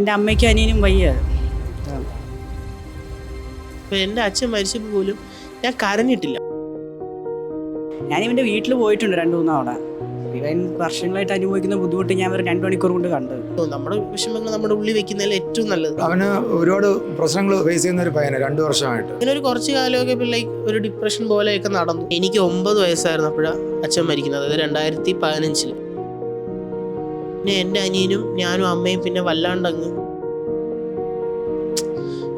എന്റെ അമ്മയ്ക്കും അനിയനും വയ്യ. എന്റെ അച്ഛൻ മരിച്ചപ്പോൾ പോലും ഞാൻ കരഞ്ഞിട്ടില്ല. ഞാൻ ഇവന്റെ വീട്ടിൽ പോയിട്ടുണ്ട് രണ്ട് മൂന്ന് തവണ. ഇവൻ വർഷങ്ങളായിട്ട് അനുഭവിക്കുന്ന ബുദ്ധിമുട്ട് ഞാൻ ഒരു രണ്ട് മണിക്കൂർ കൊണ്ട് കണ്ടു. നമ്മുടെ വിഷമങ്ങൾ നമ്മുടെ ഉള്ളിൽ വെക്കുന്നതിൽ ഏറ്റവും നല്ലത്. അവന് ഒരുപാട് പ്രശ്നങ്ങൾ ഫേസ് ചെയ്യുന്ന ഒരു പയ്യനെ രണ്ടു വർഷമായിട്ട്. ഇങ്ങനെ ഒരു കുറച്ച് കാലമൊക്കെ ലൈക്ക് ഒരു ഡിപ്രഷൻ പോലെയൊക്കെ നടന്നു. എനിക്ക് ഒമ്പത് വയസ്സായിരുന്നപ്പോഴാണ് അച്ഛൻ മരിക്കുന്നത് അതായത് രണ്ടായിരത്തി പതിനഞ്ചിൽ പിന്നെ എന്റെ അനിയനും ഞാനും അമ്മയും പിന്നെ വല്ലാണ്ടങ്ങ്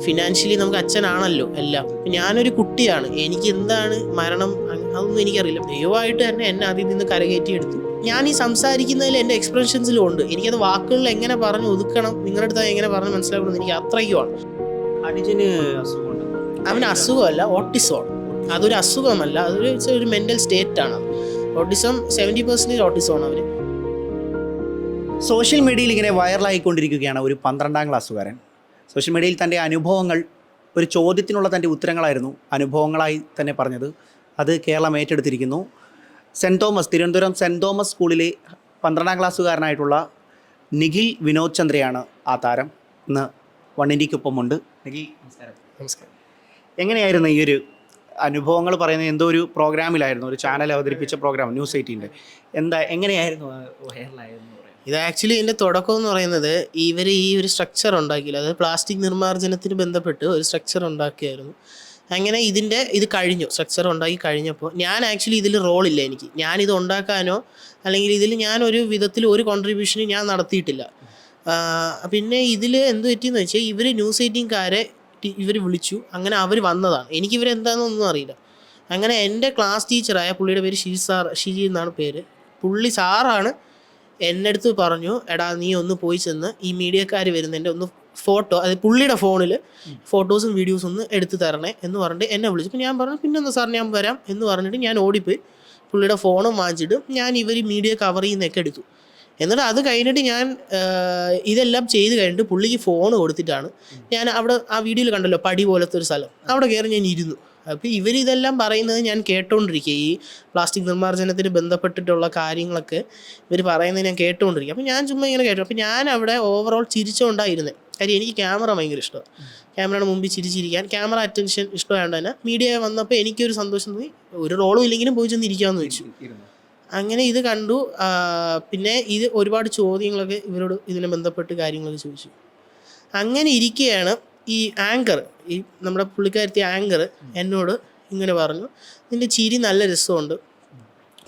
ഫിനാൻഷ്യലി നമുക്ക് അച്ഛനാണല്ലോ എല്ലാം. ഞാനൊരു കുട്ടിയാണ്. എനിക്ക് എന്താണ് മരണം? അതൊന്നും എനിക്കറിയില്ല. ദൈവമായിട്ട് തന്നെ എന്നെ അതിൽ നിന്ന് കരകയറ്റിയെടുത്തു. ഞാൻ ഈ സംസാരിക്കുന്നതിൽ എന്റെ എക്സ്പ്രഷൻസിലും ഉണ്ട്. എനിക്കത് വാക്കുകളിൽ എങ്ങനെ പറഞ്ഞ് ഒതുക്കണം? നിങ്ങളുടെ അടുത്ത് എങ്ങനെ പറഞ്ഞ് മനസ്സിലാക്കണം എനിക്ക് അത്രയ്ക്കുമാണ്. അനുജന് അസുഖമുണ്ട്? അവന് അസുഖമല്ല ഓട്ടിസമാണ് അതൊരു അസുഖമല്ല. അതൊരു ഒരു മെന്റൽ സ്റ്റേറ്റ് ആണ് ഓട്ടിസം സെവന്റി പെർസെന്റേജ് ഓട്ടിസമാണ് അവന്. സോഷ്യൽ മീഡിയയിൽ ഇങ്ങനെ വൈറലായിക്കൊണ്ടിരിക്കുകയാണ് ഒരു പന്ത്രണ്ടാം ക്ലാസ്സുകാരൻ. സോഷ്യൽ മീഡിയയിൽ തന്റെ അനുഭവങ്ങൾ ഒരു ചോദ്യത്തിനുള്ള തന്റെ ഉത്തരങ്ങളായിരുന്നു. അനുഭവങ്ങളായി തന്നെ പറഞ്ഞത്. അത് Keralam ഏറ്റെടുത്തിരിക്കുന്നു. Saint Thomas Thiruvananthapuram saint Thomas സ്കൂളിലെ പന്ത്രണ്ടാം ക്ലാസ്സുകാരനായിട്ടുള്ള നിഖിൽ വിനോദ് ചന്ദ്രയാണ് ആ താരം. ഇന്ന് വണ്ണിന്റെക്കൊപ്പമുണ്ട് നിഖിൽ നമസ്കാരം. നമസ്കാരം. എങ്ങനെയായിരുന്നു ഈ ഒരു അനുഭവങ്ങൾ പറയുന്നത്? എന്തോ ഒരു പ്രോഗ്രാമിലായിരുന്നു ഒരു ചാനൽ അവതരിപ്പിച്ച പ്രോഗ്രാം ന്യൂസ് എയ്റ്റീന്റെ. എന്താ എങ്ങനെയായിരുന്നു വൈറലായിരുന്നു ഇത് ആക്ച്വലി ഇതിന്റെ തുടക്കം എന്ന് പറയുന്നത് ഇവർ ഈ ഒരു സ്ട്രക്ചർ ഉണ്ടാക്കിയില്ല. അതായത് പ്ലാസ്റ്റിക് നിർമ്മാർജനത്തിന് ബന്ധപ്പെട്ട് ഒരു സ്ട്രക്ചർ ഉണ്ടാക്കിയായിരുന്നു. അങ്ങനെ ഇതിന്റെ ഇത് കഴിഞ്ഞു. സ്ട്രക്ചർ ഉണ്ടാക്കി കഴിഞ്ഞപ്പോൾ ഞാൻ ആക്ച്വലി ഇതിൽ റോളില്ല എനിക്ക്. ഞാനിത് ഉണ്ടാക്കാനോ അല്ലെങ്കിൽ ഇതിൽ ഞാൻ ഒരു വിധത്തിൽ ഒരു കോൺട്രിബ്യൂഷനും ഞാൻ നടത്തിയിട്ടില്ല. പിന്നെ ഇതിൽ എന്ത് പറ്റിയെന്ന് വെച്ചാൽ ഇവർ ന്യൂസ് എയ്റ്റീൻകാരെ ഇവർ വിളിച്ചു. അങ്ങനെ അവർ വന്നതാണ്. എനിക്ക് ഇവരെന്താണെന്നൊന്നും അറിയില്ല. അങ്ങനെ എന്റെ ക്ലാസ് ടീച്ചറായ പുള്ളിയുടെ പേര് ഷീ സാർ ഷിജി എന്നാണ് പേര്. പുള്ളി സാറാണ് എന്റെ അടുത്ത് പറഞ്ഞു എടാ നീ ഒന്ന് പോയി ചെന്ന് ഈ മീഡിയക്കാർ വരുന്നതിന്റെ ഒന്ന് ഫോട്ടോ അത് പുള്ളിയുടെ ഫോണിൽ ഫോട്ടോസും വീഡിയോസും ഒന്ന് എടുത്ത് തരണേ എന്ന് പറഞ്ഞിട്ട് എന്നെ വിളിച്ചു. ഞാൻ പറഞ്ഞു പിന്നെ എന്താ സാർ ഞാൻ വരാം എന്ന് പറഞ്ഞിട്ട് ഞാൻ ഓടിപ്പോയി. പുള്ളിയുടെ ഫോണും വാങ്ങിച്ചിട്ട് ഞാൻ ഇവർ മീഡിയ കവർ ചെയ്യുന്നൊക്കെ എടുത്തു. എന്നിട്ട് അത് കഴിഞ്ഞിട്ട് ഞാൻ ഇതെല്ലാം ചെയ്ത് കഴിഞ്ഞിട്ട് പുള്ളിക്ക് ഫോൺ കൊടുത്തിട്ടാണ് ഞാൻ അവിടെ ആ വീഡിയോയിൽ കണ്ടല്ലോ പടി പോലത്തെ ഒരു സ്ഥലം. അവിടെ കയറി ഞാൻ ഇരുന്നു. അപ്പോൾ ഇവരിതെല്ലാം പറയുന്നത് ഞാൻ കേട്ടുകൊണ്ടിരിക്കുക ഈ പ്ലാസ്റ്റിക് നിർമ്മാർജനത്തിന് ബന്ധപ്പെട്ടിട്ടുള്ള കാര്യങ്ങളൊക്കെ ഇവർ പറയുന്നത് ഞാൻ കേട്ടുകൊണ്ടിരിക്കുക അപ്പോൾ ഞാൻ ചുമ്മാ ഇങ്ങനെ കേട്ടു. അപ്പോൾ ഞാൻ അവിടെ ഓവറോൾ ചിരിച്ചുകൊണ്ടായിരുന്നത് കാര്യം എനിക്ക് ക്യാമറ ഭയങ്കര ഇഷ്ടമാണ് ക്യാമറയുടെ മുമ്പിൽ ചിരിച്ചിരിക്കാൻ ക്യാമറ അറ്റൻഷൻ ഇഷ്ടമായതുകൊണ്ട് തന്നെ മീഡിയ വന്നപ്പോൾ എനിക്കൊരു സന്തോഷം തോന്നി. ഒരു റോളും ഇല്ലെങ്കിലും പോയി ചെന്ന് ഇരിക്കാമെന്ന് വെച്ചു. അങ്ങനെ ഇത് കണ്ടു. പിന്നെ ഇത് ഒരുപാട് ചോദ്യങ്ങളൊക്കെ ഇവരോട് ഇതിനെ ബന്ധപ്പെട്ട് കാര്യങ്ങളൊക്കെ ചോദിച്ചു. അങ്ങനെ ഇരിക്കുകയാണ് ഈ ആങ്കർ ഈ നമ്മുടെ പുള്ളിക്കാരത്തി ആങ്കർ എന്നോട് ഇങ്ങനെ പറഞ്ഞു നിന്റെ ചിരി നല്ല രസമുണ്ട്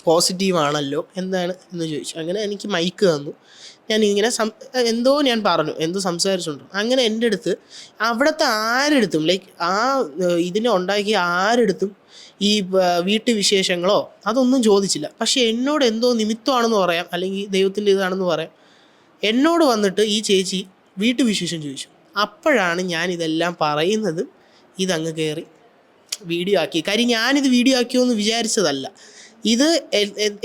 പോസിറ്റീവാണല്ലോ എന്താണ്? എന്ന് ചോദിച്ചു. അങ്ങനെ എനിക്ക് മൈക്ക് തന്നു. ഞാൻ ഇങ്ങനെ സം എന്തോ ഞാൻ പറഞ്ഞു എന്തോ സംസാരിച്ചുണ്ട് അങ്ങനെ എന്റെ അടുത്ത് അവിടുത്തെ ആരെടുത്തും ലൈക്ക് ആ ഇതിനെ ഉണ്ടാക്കിയ ആരെടുത്തും ഈ വീട്ടു വിശേഷങ്ങളോ അതൊന്നും ചോദിച്ചില്ല. പക്ഷെ എന്നോട് എന്തോ നിമിത്തമാണെന്ന് പറയാം അല്ലെങ്കിൽ ദൈവത്തിന്റെ ഇതാണെന്ന് പറയാം. എന്നോട് വന്നിട്ട് ഈ ചേച്ചി വീട്ടു വിശേഷം ചോദിച്ചു. അപ്പോഴാണ് ഞാൻ ഇതെല്ലാം പറയുന്നത്. ഇതങ്ങ് കയറി വീഡിയോ ആക്കി. കാര്യം ഞാനിത് വീഡിയോ ആക്കിയോ എന്ന് വിചാരിച്ചതല്ല. ഇത്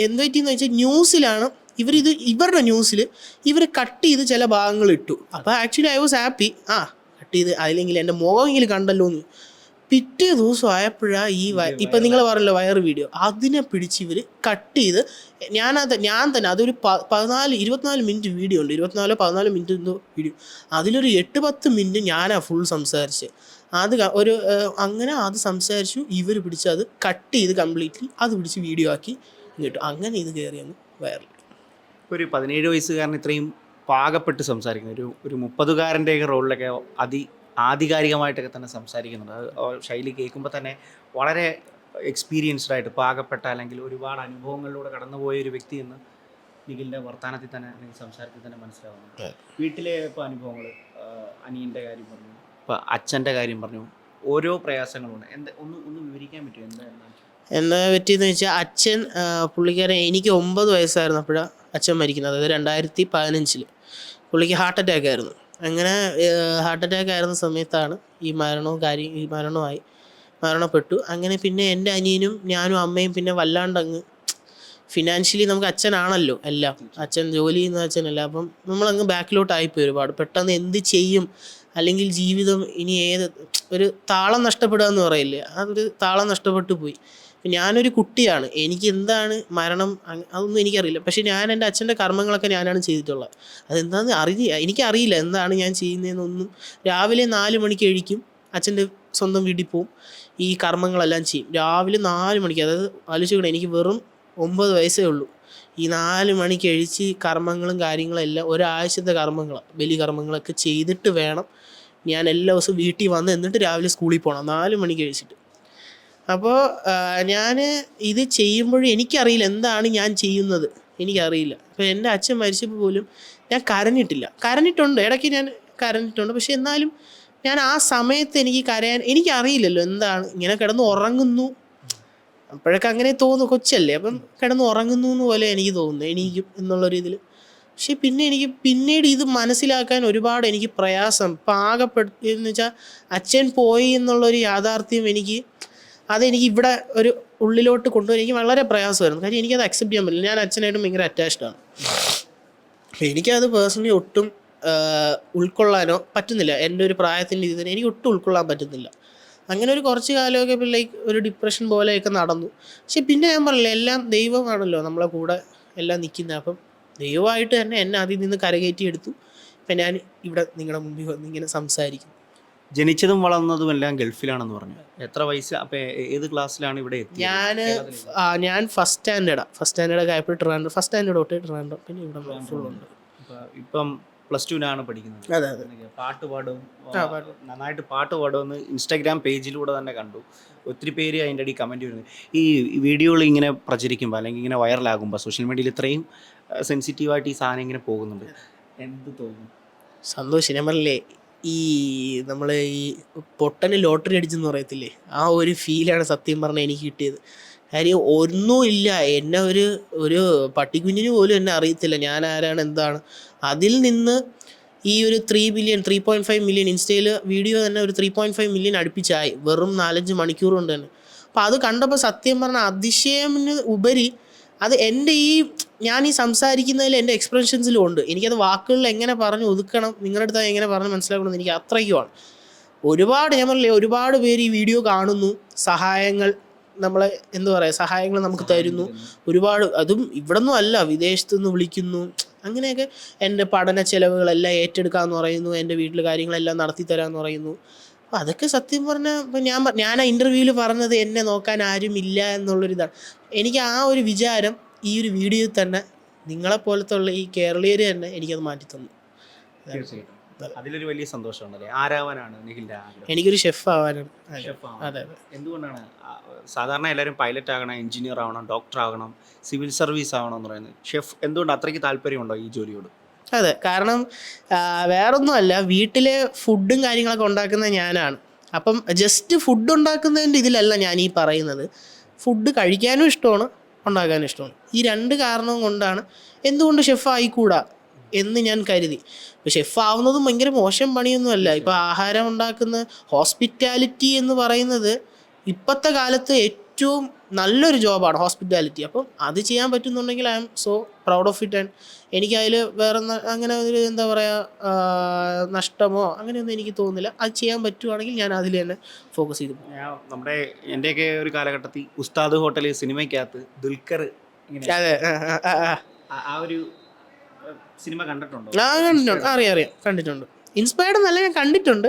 എന്ത് പറ്റിയെന്ന് വെച്ചാൽ ന്യൂസിലാണ് ഇവരിത് ഇവരുടെ ന്യൂസിൽ ഇവർ കട്ട് ചെയ്ത് ചില ഭാഗങ്ങൾ ഇട്ടു അപ്പോൾ ആക്ച്വലി ഐ വാസ് ഹാപ്പി. ആ കട്ട് ചെയ്ത്. അതിലെങ്കിൽ എന്റെ മുഖമെങ്കിലും കണ്ടല്ലോ എന്ന് പിറ്റേ ദിവസം ആയപ്പോഴാ ഈ വ- ഇപ്പം നിങ്ങൾ പറഞ്ഞല്ലോ വയർ വീഡിയോ. അതിനെ പിടിച്ച് ഇവർ കട്ട് ചെയ്ത് ഞാനത് ഞാൻ തന്നെ അതൊരു പതിനാല് ഇരുപത്തിനാല് മിനിറ്റ് വീഡിയോ ഉണ്ട്. ഇരുപത്തിനാലോ പതിനാല് മിനിറ്റ് എന്തോ വീഡിയോ അതിലൊരു എട്ട് പത്ത് മിനിറ്റ് ഞാനാ ഫുൾ സംസാരിച്ച്. അത് ഒരു അങ്ങനെ അത് സംസാരിച്ചു. ഇവർ പിടിച്ച് അത് കട്ട് ചെയ്ത് കംപ്ലീറ്റ്ലി അത് പിടിച്ച് വീഡിയോ ആക്കി കിട്ടും അങ്ങനെ ഇത് കയറി അങ്ങ് വൈറൽ ഒരു പതിനേഴ് വയസ്സുകാരൻ ഇത്രയും പാകപ്പെട്ട് സംസാരിക്കുന്നു. ഒരു ഒരു മുപ്പതുകാരന്റെയൊക്കെ റോളിലൊക്കെ അതി ആധികാരികമായിട്ടൊക്കെ തന്നെ സംസാരിക്കുന്നുണ്ട് അത് ആ ശൈലി കേൾക്കുമ്പോൾ തന്നെ വളരെ എക്സ്പീരിയൻസ്ഡ് ആയിട്ട് പാകപ്പെട്ട അല്ലെങ്കിൽ ഒരുപാട് അനുഭവങ്ങളിലൂടെ കടന്നുപോയ ഒരു വ്യക്തി എന്ന് നിഖിലിന്റെ വർത്തമാനത്തിൽ തന്നെ അല്ലെങ്കിൽ സംസാരത്തിൽ തന്നെ മനസ്സിലാവുന്നുണ്ട്. വീട്ടിലെ ഇപ്പോൾ അനുഭവങ്ങൾ അനിയന്റെ കാര്യം പറഞ്ഞു ഇപ്പോൾ അച്ഛന്റെ കാര്യം പറഞ്ഞു ഓരോ പ്രയാസങ്ങളുണ്ട്. എന്താ ഒന്ന് ഒന്ന് വിവരിക്കാൻ പറ്റുമോ എന്തായിരുന്നു എന്താ പറ്റിയെന്ന് വെച്ചാൽ അച്ഛൻ പുള്ളിക്കാരൻ എനിക്ക് ഒമ്പത് വയസ്സായിരുന്നപ്പോഴാണ് അച്ഛൻ മരിക്കുന്നത്. അതായത് രണ്ടായിരത്തി പതിനഞ്ചിൽ പുള്ളിക്ക് ഹാർട്ട് അറ്റാക്ക് ആയിരുന്നു. അങ്ങനെ ഹാർട്ട് അറ്റാക്ക് ആയിരുന്ന സമയത്താണ് ഈ മരണവും കാര്യം ഈ മരണമായി മരണപ്പെട്ടു. അങ്ങനെ പിന്നെ എന്റെ അനിയനും ഞാനും അമ്മയും പിന്നെ വല്ലാണ്ടങ്ങ് ഫിനാൻഷ്യലി നമുക്ക് അച്ഛനാണല്ലോ എല്ലാം. അച്ഛൻ ജോലി ചെയ്യുന്ന അച്ഛനല്ല. അപ്പം നമ്മളങ്ങ് ബാക്കിലോട്ടായിപ്പോയി ഒരുപാട്. പെട്ടെന്ന് എന്ത് ചെയ്യും? അല്ലെങ്കിൽ ജീവിതം ഇനി ഏത് ഒരു താളം നഷ്ടപ്പെടുക എന്ന് പറയില്ലേ? അതൊരു താളം നഷ്ടപ്പെട്ടു പോയി. ഞാനൊരു കുട്ടിയാണ്. എനിക്ക് എന്താണ് മരണം? അതൊന്നും എനിക്കറിയില്ല. പക്ഷേ ഞാൻ എന്റെ അച്ഛന്റെ കർമ്മങ്ങളൊക്കെ ഞാനാണ് ചെയ്തിട്ടുള്ളത്. അതെന്താണെന്ന് അറിയ എനിക്കറിയില്ല എന്താണ് ഞാൻ ചെയ്യുന്നതെന്നൊന്നും. രാവിലെ നാല് മണിക്ക് എഴിക്കും അച്ഛന്റെ സ്വന്തം വീട്ടിൽ പോവും. ഈ കർമ്മങ്ങളെല്ലാം ചെയ്യും. രാവിലെ നാല് മണിക്ക് അതായത് ആലോചിക്കണം എനിക്ക് വെറും ഒമ്പത് വയസ്സേ ഉള്ളൂ. ഈ നാല് മണിക്ക് എഴിച്ച് കർമ്മങ്ങളും കാര്യങ്ങളും എല്ലാം ഒരാഴ്ചത്തെ കർമ്മങ്ങൾ ബലി കർമ്മങ്ങളൊക്കെ ചെയ്തിട്ട് വേണം ഞാൻ എല്ലാ ദിവസവും വീട്ടിൽ വന്ന് എന്നിട്ട് രാവിലെ സ്കൂളിൽ പോകണം. നാല് മണിക്ക് കഴിച്ചിട്ട് അപ്പോൾ ഞാൻ ഇത് ചെയ്യുമ്പോഴും എനിക്കറിയില്ല എന്താണ് ഞാൻ ചെയ്യുന്നത്. എനിക്കറിയില്ല. അപ്പോൾ എന്റെ അച്ഛൻ മരിച്ചപ്പോൾ പോലും ഞാൻ കരഞ്ഞിട്ടില്ല. കരഞ്ഞിട്ടുണ്ട്. ഇടയ്ക്ക് ഞാൻ കരഞ്ഞിട്ടുണ്ട്. പക്ഷെ എന്നാലും ഞാൻ ആ സമയത്ത് എനിക്ക് കരയാൻ എനിക്കറിയില്ലല്ലോ എന്താണ്. ഇങ്ങനെ കിടന്ന് ഉറങ്ങുന്നു. അപ്പോഴൊക്കെ അങ്ങനെ തോന്നുന്നു കൊച്ചല്ലേ. അപ്പം കിടന്ന് ഉറങ്ങുന്നു എന്ന് പോലെ എനിക്ക് തോന്നുന്നു. എണീക്കും എന്നുള്ള രീതിയിൽ. പക്ഷെ പിന്നെ എനിക്ക് പിന്നീട് ഇത് മനസ്സിലാക്കാൻ ഒരുപാട് എനിക്ക് പ്രയാസം. പാകപ്പെട്ടു എന്ന് വെച്ചാൽ അച്ഛൻ പോയി എന്നുള്ളൊരു യാഥാർത്ഥ്യം എനിക്ക് അതെനിക്ക് ഇവിടെ ഒരു ഉള്ളിലോട്ട് കൊണ്ടുവരാൻ എനിക്ക് വളരെ പ്രയാസമായിരുന്നു. കാര്യം എനിക്കത് അക്സെപ്റ്റ് ചെയ്യാൻ പറ്റില്ല. ഞാൻ അച്ഛനായിട്ടും ഭയങ്കര അറ്റാച്ച്ഡ് ആണ്. എനിക്കത് പേഴ്സണലി ഒട്ടും ഉൾക്കൊള്ളാനോ പറ്റുന്നില്ല. എന്റെ ഒരു പ്രായത്തിന്റെ ഇതിന് എനിക്ക് ഒട്ടും ഉൾക്കൊള്ളാൻ പറ്റുന്നില്ല. അങ്ങനെ ഒരു കുറച്ച് കാലമൊക്കെ ലൈക്ക് ഒരു ഡിപ്രഷൻ പോലെയൊക്കെ നടന്നു. പക്ഷെ പിന്നെ ഞാൻ പറഞ്ഞില്ല എല്ലാം ദൈവമാണല്ലോ നമ്മളെ കൂടെ എല്ലാം നിൽക്കുന്നത് അപ്പം ദൈവമായിട്ട് തന്നെ എന്നെ അതിൽ നിന്ന് കരകയറ്റി എടുത്തു ഇപ്പം ഞാൻ ഇവിടെ നിങ്ങളുടെ മുമ്പിൽ വന്ന് ഇങ്ങനെ സംസാരിക്കുന്നു. ജനിച്ചതും വളർന്നതും എല്ലാം ഗൾഫിലാണെന്ന് പറഞ്ഞു. എത്ര വയസ്സ് അപ്പൊ ഏത് ക്ലാസ്സിലാണ് ഇവിടെ എത്തിയത്? ഞാൻ ഞാൻ ഫസ്റ്റ് സ്റ്റാൻഡേർഡ് ഫസ്റ്റ് സ്റ്റാൻഡേർഡ് ആയപ്പോൾ ട്രിവാൻഡ്രം ഫസ്റ്റ് സ്റ്റാൻഡേർഡ് തൊട്ട് ട്രിവാൻഡ്രം. പിന്നെ ഇവിടെ ഫുൾ ഉണ്ട്. ഇപ്പം പ്ലസ് ടുവിനാണ് പഠിക്കുന്നത്. അതെ അതെ. പാട്ട് പാടും. നന്നായിട്ട് പാട്ട് പാടുമെന്ന് ഇൻസ്റ്റാഗ്രാം പേജിലൂടെ തന്നെ കണ്ടു. ഒത്തിരി പേര് അതിന്റെ അടി കമന്റ് വരുന്നു ഈ വീഡിയോകൾ ഇങ്ങനെ പ്രചരിക്കുമ്പോൾ അല്ലെങ്കിൽ ഇങ്ങനെ വൈറലാകുമ്പോൾ സോഷ്യൽ മീഡിയയിൽ ഇത്രയും സെൻസിറ്റീവായിട്ട് ഈ സാധനം ഇങ്ങനെ പോകുന്നുണ്ട്. എന്ത് തോന്നുന്നു സന്തോഷം ഞാൻ പറഞ്ഞില്ലേ ഈ നമ്മൾ ഈ പൊട്ടന് ലോട്ടറി അടിച്ചെന്ന് പറയത്തില്ലേ? ആ ഒരു ഫീലാണ് സത്യം പറഞ്ഞാൽ എനിക്ക് കിട്ടിയത്. കാര്യം ഒന്നുമില്ല എന്നെ ഒരു ഒരു പട്ടിക്കുഞ്ഞിന് പോലും എന്നെ അറിയത്തില്ല. ഞാൻ ആരാണ് എന്താണ്. അതിൽ നിന്ന് ഈ ഒരു three billion three point five million ഇൻസ്റ്റയിൽ വീഡിയോ തന്നെ ഒരു ത്രീ പോയിന്റ് ഫൈവ് മില്യൺ അടുപ്പിച്ചായി. വെറും നാലഞ്ച് മണിക്കൂർ കൊണ്ട് തന്നെ. അപ്പോൾ അത് കണ്ടപ്പോൾ സത്യം പറഞ്ഞാൽ അതിശയമിന് ഉപരി അത് എന്റെ ഈ ഞാൻ ഈ സംസാരിക്കുന്നതിൽ എന്റെ എക്സ്പ്രഷൻസിലും ഉണ്ട്. എനിക്കത് വാക്കുകളിൽ എങ്ങനെ പറഞ്ഞ് ഒതുക്കണം നിങ്ങളുടെ അടുത്ത് എങ്ങനെ പറഞ്ഞ് മനസ്സിലാക്കണം എനിക്ക് അത്രയ്ക്കുമാണ്. ഒരുപാട് ഞാൻ പറഞ്ഞില്ലേ ഒരുപാട് പേര് ഈ വീഡിയോ കാണുന്നു. സഹായങ്ങൾ നമ്മളെ എന്താ പറയുക സഹായങ്ങൾ നമുക്ക് തരുന്നു. ഒരുപാട് അതും ഇവിടെ നിന്നും അല്ല വിദേശത്തു നിന്ന് വിളിക്കുന്നു. അങ്ങനെയൊക്കെ എന്റെ പഠന ചെലവുകളെല്ലാം ഏറ്റെടുക്കാമെന്ന് പറയുന്നു എന്റെ വീട്ടിൽ കാര്യങ്ങളെല്ലാം നടത്തി തരാമെന്ന് പറയുന്നു. അപ്പം അതൊക്കെ സത്യം പറഞ്ഞാൽ ഇപ്പം ഞാൻ ഞാൻ ആ ഇന്റർവ്യൂവിൽ പറഞ്ഞത് എന്നെ നോക്കാൻ ആരും ഇല്ല എന്നുള്ളൊരിതാണ് എനിക്ക് ആ ഒരു വിചാരം ഈ ഒരു വീഡിയോയിൽ തന്നെ നിങ്ങളെപ്പോലത്തെ ഉള്ള ഈ കേരളീയർ തന്നെ എനിക്കത് മാറ്റി തന്നു. തീർച്ചയായിട്ടും. അതിലൊരു വലിയ സന്തോഷമുണ്ടല്ലേ ആരാവാനാണ് നിഖിലിന്റെ ആഗ്രഹം? എനിക്കൊരു ഷെഫ് ആവാനാണ്. അതെ. എന്തുകൊണ്ടാണ് സാധാരണ എല്ലാവരും പൈലറ്റ് ആകണം എഞ്ചിനീയർ ആവണം ഡോക്ടർ ആകണം സിവിൽ സർവീസ് ആവണം എന്ന് പറയുന്നത്? ഷെഫ് എന്തുകൊണ്ട് അത്രയ്ക്ക് താല്പര്യമുണ്ടോ ഈ ജോലിയോട്? അതെ. കാരണം വേറൊന്നും വേറൊന്നുമല്ല വീട്ടിലെ ഫുഡും കാര്യങ്ങളൊക്കെ ഉണ്ടാക്കുന്നത് ഞാനാണ്. അപ്പം ജസ്റ്റ് ഫുഡ് ഉണ്ടാക്കുന്നതിന്റെ ഇതിലല്ല ഞാൻ ഈ പറയുന്നത്. ഫുഡ് കഴിക്കാനും ഇഷ്ടമാണ് ഉണ്ടാക്കാനും ഇഷ്ടമാണ്. ഈ രണ്ട് കാരണവും കൊണ്ടാണ് എന്തുകൊണ്ട് ഷെഫ് ആയിക്കൂടാ എന്ന് ഞാൻ കരുതി. ഇപ്പോൾ ഷെഫ് ആവുന്നതും ഭയങ്കര മോശം പണിയൊന്നുമല്ല. ഇപ്പോൾ ആഹാരം ഉണ്ടാക്കുന്ന ഹോസ്പിറ്റാലിറ്റി എന്ന് പറയുന്നത് ഇപ്പോഴത്തെ കാലത്ത് ഏറ്റവും നല്ലൊരു ജോബാണ് ഹോസ്പിറ്റാലിറ്റി. അപ്പം അത് ചെയ്യാൻ പറ്റുന്നുണ്ടെങ്കിൽ I'm so proud of it. And എനിക്കതിൽ വേറെ അങ്ങനെ ഒരു എന്താ പറയുക നഷ്ടമോ അങ്ങനെയൊന്നും എനിക്ക് തോന്നുന്നില്ല. അത് ചെയ്യാൻ പറ്റുവാണെങ്കിൽ ഞാൻ അതിൽ തന്നെ ഫോക്കസ് ചെയ്തു. നമ്മുടെ എന്റെയൊക്കെ ഒരു കാലഘട്ടത്തിൽ ഉസ്താദ് ഹോട്ടൽ സിനിമയ്ക്കകത്ത് ദുൽഖർ ഇങ്ങനെ അതെ. ആ, ഒരു സിനിമ കണ്ടിട്ടുണ്ടോ? കണ്ടിട്ടുണ്ട്. അറിയാം അറിയാം. കണ്ടിട്ടുണ്ട്. ഇൻസ്പയർഡ് നല്ല ഞാൻ കണ്ടിട്ടുണ്ട്.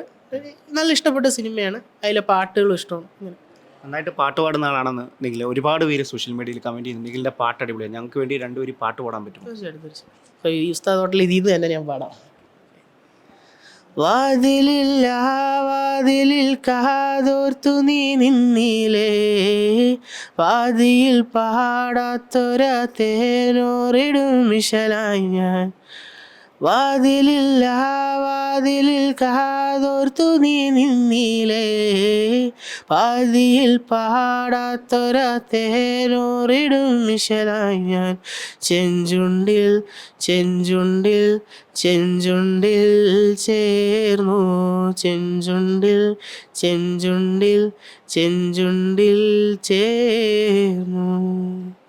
നല്ല ഇഷ്ടപ്പെട്ട സിനിമയാണ്. അതിലെ പാട്ടുകളും ഇഷ്ടമാണ്. അങ്ങനെ നന്നായിട്ട് പാട്ട് പാടുന്ന ആളാണെന്ന് നിഖിൽ ഒരുപാട് പേര് സോഷ്യൽ മീഡിയയിൽ കമന്റ് ചെയ്യുന്നു. നിഖിലിന്റെ പാട്ട് അടിപൊളിയാണ്. ഞങ്ങൾക്ക് വേണ്ടി രണ്ടുപേരും പാട്ട് പാടാൻ പറ്റും തീർച്ചയായിട്ടും ഈ ഉസ്താദ് ഹോട്ടലിൽ ഇതിൽ തന്നെ ഞാൻ പാടാം. വാതിലില്ല വാതിലിൽ കാതോർത്തു നീ നിന്നിലേ വാതിയിൽ പാടാത്തൊരാ തേനോറിടും മിഷലായി ഞാൻ. വാതിലില്ല വാതിലിൽ കാതോർത്തു നീ നിന്നിലേ പാതിയിൽ പാടാത്തൊര മിഷലായി ഞാൻ. ചെഞ്ചുണ്ടിൽ ചെഞ്ചുണ്ടിൽ ചെഞ്ചുണ്ടിൽ ചേർന്നു. ചെഞ്ചുണ്ടിൽ ചെഞ്ചുണ്ടിൽ ചെഞ്ചുണ്ടിൽ ചേർന്നു.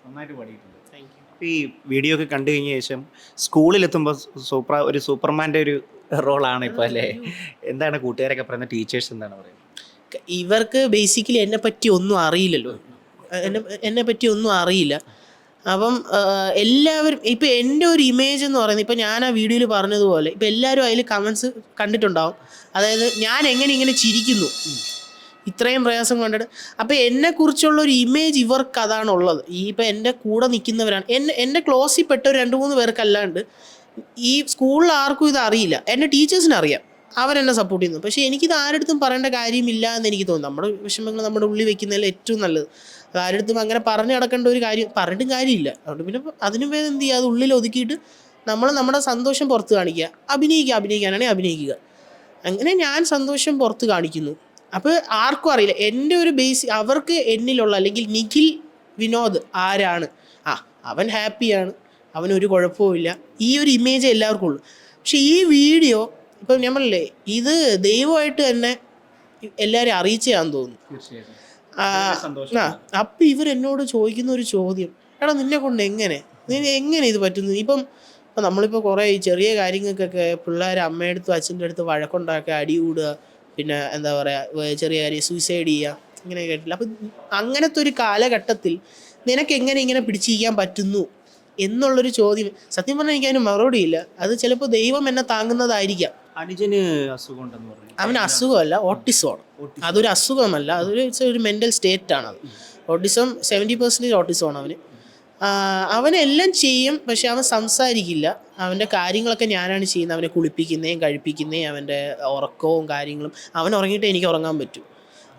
നന്നായിട്ട് അപ്പോൾ ഈ വീഡിയോ ഒക്കെ കണ്ടു കഴിഞ്ഞ ശേഷം സ്കൂളിലെത്തുമ്പോൾ സൂപ്പർ ഒരു സൂപ്പർമാന്റെ ഒരു റോളാണ് ഇപ്പോൾ അല്ലേ? എന്താണ് കൂട്ടുകാരൊക്കെ പറയുന്നത് ടീച്ചേഴ്സ് എന്താണ് പറയുന്നത്? ഇവർക്ക് ബേസിക്കലി എന്നെ പറ്റി ഒന്നും അറിയില്ലല്ലോ. എന്നെ എന്നെ പറ്റി ഒന്നും അറിയില്ല. അപ്പം എല്ലാവരും ഇപ്പം എന്റെ ഒരു ഇമേജ് എന്ന് പറയുന്നത് ഇപ്പം ഞാൻ ആ വീഡിയോയിൽ പറഞ്ഞതുപോലെ ഇപ്പം എല്ലാവരും അതിൽ കമൻസ് കണ്ടിട്ടുണ്ടാവും. അതായത് ഞാൻ എങ്ങനെ ഇങ്ങനെ ചിരിക്കുന്നു. ഇത്രയും പ്രയാസം കണ്ടിട്ട് അപ്പം എന്നെക്കുറിച്ചുള്ള ഒരു ഇമേജ് ഇവർക്ക് അതാണ് ഉള്ളത് ഈ ഇപ്പം എന്റെ കൂടെ നിൽക്കുന്നവരാണ്. എന്നെ എന്റെ ക്ലോസിൽ പെട്ട ഒരു രണ്ട് മൂന്ന് പേർക്കല്ലാണ്ട് ഈ സ്കൂളിൽ ആർക്കും ഇത് അറിയില്ല. എന്റെ ടീച്ചേഴ്സിന് അറിയാം. അവരെന്നെ സപ്പോർട്ട് ചെയ്യുന്നു. പക്ഷേ എനിക്കിത് ആരടുത്തും പറയേണ്ട കാര്യമില്ല എന്ന് എനിക്ക് തോന്നുന്നു. നമ്മുടെ വിഷമങ്ങൾ നമ്മുടെ ഉള്ളിൽ വെക്കുന്നതിൽ ഏറ്റവും നല്ലത്. അത് ആരടുത്തും അങ്ങനെ പറഞ്ഞു നടക്കേണ്ട ഒരു കാര്യം പറഞ്ഞിട്ടും കാര്യമില്ല. അതുകൊണ്ട് പിന്നെ അതിനും വേദം എന്ത് ചെയ്യുക? അത് ഉള്ളിൽ ഒതുക്കിയിട്ട് നമ്മൾ നമ്മുടെ സന്തോഷം പുറത്ത് കാണിക്കുക. അഭിനയിക്കുക അഭിനയിക്കാനാണെങ്കിൽ അഭിനയിക്കുക. അങ്ങനെ ഞാൻ സന്തോഷം പുറത്ത് കാണിക്കുന്നു. അപ്പോൾ ആർക്കും അറിയില്ല. എന്റെ ഒരു ബേസ് അവർക്ക് എന്നിലുള്ള അല്ലെങ്കിൽ നിഖിൽ വിനോദ് ആരാണ്? ആ അവൻ ഹാപ്പിയാണ് അവനൊരു കുഴപ്പവുമില്ല ഈ ഒരു ഇമേജ് എല്ലാവർക്കും ഉള്ളൂ. പക്ഷെ ഈ വീഡിയോ ഇപ്പം ഞമ്മളല്ലേ ഇത് ദൈവമായിട്ട് തന്നെ എല്ലാവരും അറിയിച്ചാന്ന് തോന്നുന്നു. ആ, അപ്പം ഇവർ എന്നോട് ചോദിക്കുന്ന ഒരു ചോദ്യം. എടാ നിന്നെ കൊണ്ട് എങ്ങനെ? എങ്ങനെ ഇത് പറ്റുന്നു? ഇപ്പം ഇപ്പം നമ്മളിപ്പോൾ കുറേ ചെറിയ കാര്യങ്ങൾക്കൊക്കെ പിള്ളേർ അമ്മയടുത്തും അച്ഛന്റെ അടുത്ത് വഴക്കുണ്ടാക്കുക അടി കൂടുക പിന്നെ എന്താ പറയുക ചെറിയ കാര്യം സൂയിസൈഡ് ചെയ്യുക ഇങ്ങനെ കേട്ടില്ല. അപ്പം അങ്ങനത്തെ ഒരു കാലഘട്ടത്തിൽ നിനക്ക് എങ്ങനെ ഇങ്ങനെ പിടിച്ചിരിക്കാൻ പറ്റുന്നു എന്നുള്ളൊരു ചോദ്യം. സത്യം പറഞ്ഞാൽ എനിക്ക് അതിന് മറുപടിയില്ല അത് ചിലപ്പോൾ ദൈവം എന്നെ താങ്ങുന്നതായിരിക്കാം. അനുജന് അസുഖം ഉണ്ടെന്ന് പറഞ്ഞു. അവന് അസുഖമല്ല ഓട്ടിസമാണ് അതൊരു അസുഖമല്ല അതൊരു മെന്റൽ ഒരു മെന്റൽ സ്റ്റേറ്റ് ആണ് അത് ഓട്ടിസം സെവന്റി പെർസെന്റേജ് ഓട്ടിസമാണ് അവന്. അവനെല്ലാം ചെയ്യും പക്ഷെ അവൻ സംസാരിക്കില്ല. അവന്റെ കാര്യങ്ങളൊക്കെ ഞാനാണ് ചെയ്യുന്നത്. അവനെ കുളിപ്പിക്കുന്നതും കഴിപ്പിക്കുന്നതും അവന്റെ ഉറക്കവും കാര്യങ്ങളും. അവൻ ഉറങ്ങിയിട്ട് എനിക്ക് ഉറങ്ങാൻ പറ്റും.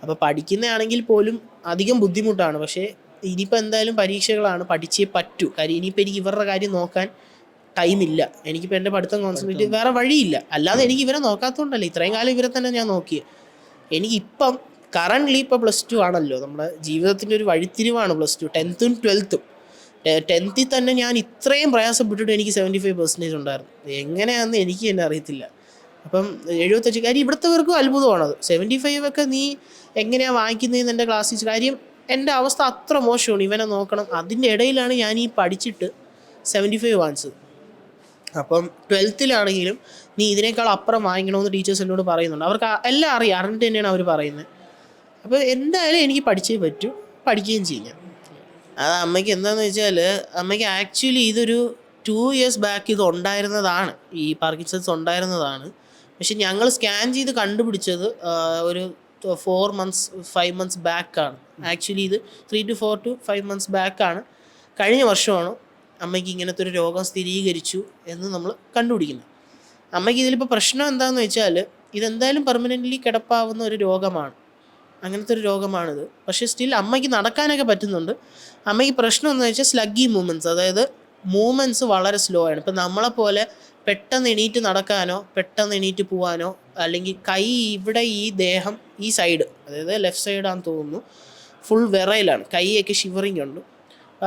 അപ്പോൾ പഠിക്കുന്നതാണെങ്കിൽ പോലും അധികം ബുദ്ധിമുട്ടാണ്. പക്ഷേ ഇനിയിപ്പോൾ എന്തായാലും പരീക്ഷകളാണ്. പഠിച്ചേ പറ്റൂ. കാര്യം ഇനിയിപ്പോൾ എനിക്ക് ഇവരുടെ കാര്യം നോക്കാൻ ടൈമില്ല. എനിക്കിപ്പോൾ എന്റെ പഠിത്തം കോൺസെൻട്രേറ്റ് വേറെ വഴിയില്ല. അല്ലാതെ എനിക്ക് ഇവരെ നോക്കാത്തതുകൊണ്ടല്ല. ഇത്രയും കാലം ഇവരെ തന്നെ ഞാൻ നോക്കിയത് എനിക്കിപ്പം കറന്റ്ലി ഇപ്പോൾ പ്ലസ് ടു ആണല്ലോ. നമ്മുടെ ജീവിതത്തിന്റെ ഒരു വഴിത്തിരിവാണ് പ്ലസ് ടു ടെൻത്തും ട്വൽത്തും ടെൻത്തിൽ തന്നെ ഞാൻ ഇത്രയും പ്രയാസപ്പെട്ടിട്ട് എനിക്ക് സെവന്റി ഫൈവ് പെർസെന്റേജ് ഉണ്ടായിരുന്നു. എങ്ങനെയാണെന്ന് എനിക്ക് തന്നെ അറിയത്തില്ല. അപ്പം എഴുപത്തഞ്ച് കാര്യം ഇവിടുത്തെവർക്കും അത്ഭുതമാണത് സെവന്റി ഫൈവ് ഒക്കെ നീ എങ്ങനെയാണ് വാങ്ങിക്കുന്നതെന്ന് എന്റെ ക്ലാസ്സിൽ കാര്യം എന്റെ അവസ്ഥ അത്ര മോശമാണ്. ഇവനെ നോക്കണം. അതിന്റെ ഇടയിലാണ് ഞാൻ ഈ പഠിച്ചിട്ട് സെവന്റി ഫൈവ് വാങ്ങിച്ചത്. അപ്പം ട്വൽത്തിലാണെങ്കിലും നീ ഇതിനേക്കാൾ അപ്പുറം വാങ്ങിക്കണമെന്ന് ടീച്ചേഴ്സ് എന്നോട് പറയുന്നുണ്ട്. അവർക്ക് എല്ലാം അറിയാം. അറിഞ്ഞിട്ട് തന്നെയാണ് അവർ പറയുന്നത്. അപ്പോൾ എന്തായാലും എനിക്ക് പഠിച്ചേ പറ്റൂ. പഠിക്കുകയും ചെയ്യാം. അത് അമ്മയ്ക്ക് എന്താണെന്ന് വെച്ചാൽ അമ്മയ്ക്ക് ആക്ച്വലി ഇതൊരു ടു ഇയേഴ്സ് ബാക്ക് ഇത് ഉണ്ടായിരുന്നതാണ്. ഈ പാർക്കിൻസൺസ് ഉണ്ടായിരുന്നതാണ്. പക്ഷെ ഞങ്ങൾ സ്കാൻ ചെയ്ത് കണ്ടുപിടിച്ചത് ഒരു ഫോർ മന്ത്സ് ഫൈവ് മന്ത്സ് ബാക്കാണ് ആക്ച്വലി ഇത് three two four two five months ബാക്കാണ് കഴിഞ്ഞ വർഷമാണ് അമ്മയ്ക്ക് ഇങ്ങനത്തെ ഒരു രോഗം സ്ഥിരീകരിച്ചു എന്ന് നമ്മൾ കണ്ടുപിടിക്കുന്നത്. അമ്മയ്ക്ക് ഇതിലിപ്പോൾ പ്രശ്നം എന്താണെന്ന് വെച്ചാൽ ഇതെന്തായാലും പെർമനന്റ്ലി കിടപ്പാവുന്ന ഒരു രോഗമാണ്. അങ്ങനത്തെ ഒരു രോഗമാണിത്. പക്ഷേ സ്റ്റിൽ അമ്മയ്ക്ക് നടക്കാനൊക്കെ പറ്റുന്നുണ്ട്. അമ്മയ്ക്ക് പ്രശ്നം എന്ന് വെച്ചാൽ സ്ലഗ്ഗി മൂവ്മെന്റ്സ് അതായത് മൂവ്മെന്റ്സ് വളരെ സ്ലോ ആണ്. ഇപ്പം നമ്മളെപ്പോലെ പെട്ടെന്ന് എണീറ്റ് നടക്കാനോ പെട്ടെന്ന് എണീറ്റ് പോകാനോ അല്ലെങ്കിൽ കൈ ഇവിടെ ഈ ദേഹം ഈ സൈഡ് അതായത് ലെഫ്റ്റ് സൈഡാണെന്ന് തോന്നുന്നു ഫുൾ വിറയിലാണ്. കൈയൊക്കെ ഷിവറിങ് ഉണ്ട്.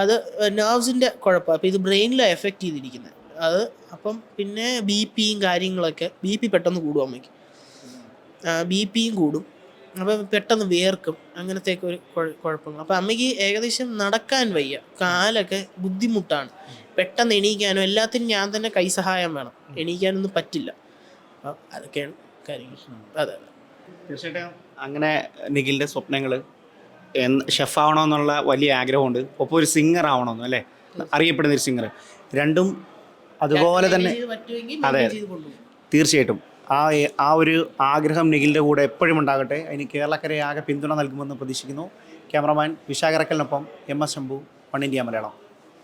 അത് നെർവ്സിന്റെ കുഴപ്പമാണ്. അപ്പോൾ ഇത് ബ്രെയിനിലാണ് എഫക്റ്റ് ചെയ്തിരിക്കുന്നത് അത് അപ്പം പിന്നെ ബി പിയും കാര്യങ്ങളൊക്കെ ബി പി പെട്ടെന്ന് കൂടും അമ്മയ്ക്ക്. ബി പിയും കൂടും. അപ്പം പെട്ടെന്ന് വേർക്കും അങ്ങനത്തെയൊക്കെ ഒരു കുഴ- കുഴപ്പങ്ങൾ. അപ്പം അമ്മയ്ക്ക് ഏകദേശം നടക്കാൻ വയ്യ. കാലൊക്കെ ബുദ്ധിമുട്ടാണ്. പെട്ടെന്ന് എണീക്കാനും എല്ലാത്തിനും ഞാൻ തന്നെ കൈസഹായം വേണം. എണീക്കാനൊന്നും പറ്റില്ല. അപ്പം അതൊക്കെയാണ് കാര്യങ്ങൾ. അതെ തീർച്ചയായിട്ടും അങ്ങനെ നിഖിലിന്റെ സ്വപ്നങ്ങൾ ഷെഫ് ആവണമെന്നുള്ള വലിയ ആഗ്രഹമുണ്ട്. ഒപ്പം ഒരു സിംഗർ ആവണമെന്ന് അല്ലേ? അറിയപ്പെടുന്ന ഒരു സിംഗർ രണ്ടും അതുപോലെ തന്നെ അതെ. തീർച്ചയായിട്ടും. ആ ആ ഒരു ആഗ്രഹം നിഖിലിന്റെ കൂടെ എപ്പോഴും ഉണ്ടാകട്ടെ. അതിന് കേരളക്കരയെ ആകെ പിന്തുണ നൽകുമെന്ന് പ്രതീക്ഷിക്കുന്നു. Cameraman വിശാഖരക്കലിനൊപ്പം M S Shambhu one India Malayalam.